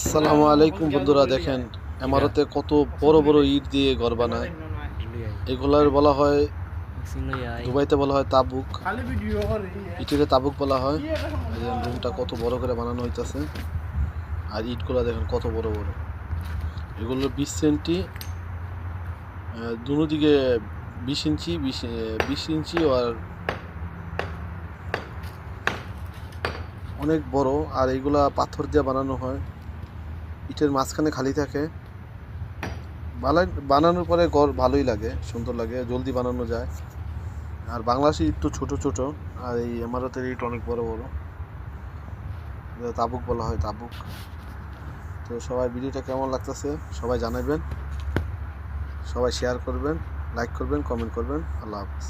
আসসালামু আলাইকুম বন্ধুরা, দেখেন, এমারতে কত বড় বড় ইট দিয়ে ঘর বানায়। এগুলার বলা হয়, দুবাইতে বলা হয় তাবুক। ইটের তাবুক বলা হয়। রুমটা কত বড় করে বানানো হইতাছে। আর ইটগুলা দেখেন কত বড় বড়। এগুলো বিশ সেন্টি দুনো দিকে বিশ ইঞ্চি, বিশ বিশ ইঞ্চি আর অনেক বড়। আর এগুলা পাথর দিয়ে বানানো হয়। ইটের মাঝখানে খালি থাকে। বানাই বানানোর পরে গড় ভালোই লাগে, সুন্দর লাগে, জলদি বানানো যায়। আর বাংলাদেশি ইট তো ছোটো ছোটো, আর এই এমারতের ইট অনেক বড় বড়। তাবুক বলা হয়, তাবুক। তো সবাই ভিডিওটা কেমন লাগতেছে সবাই জানাবেন। সবাই শেয়ার করবেন লাইক করবেন কমেন্ট করবেন। আল্লাহ হাফিজ।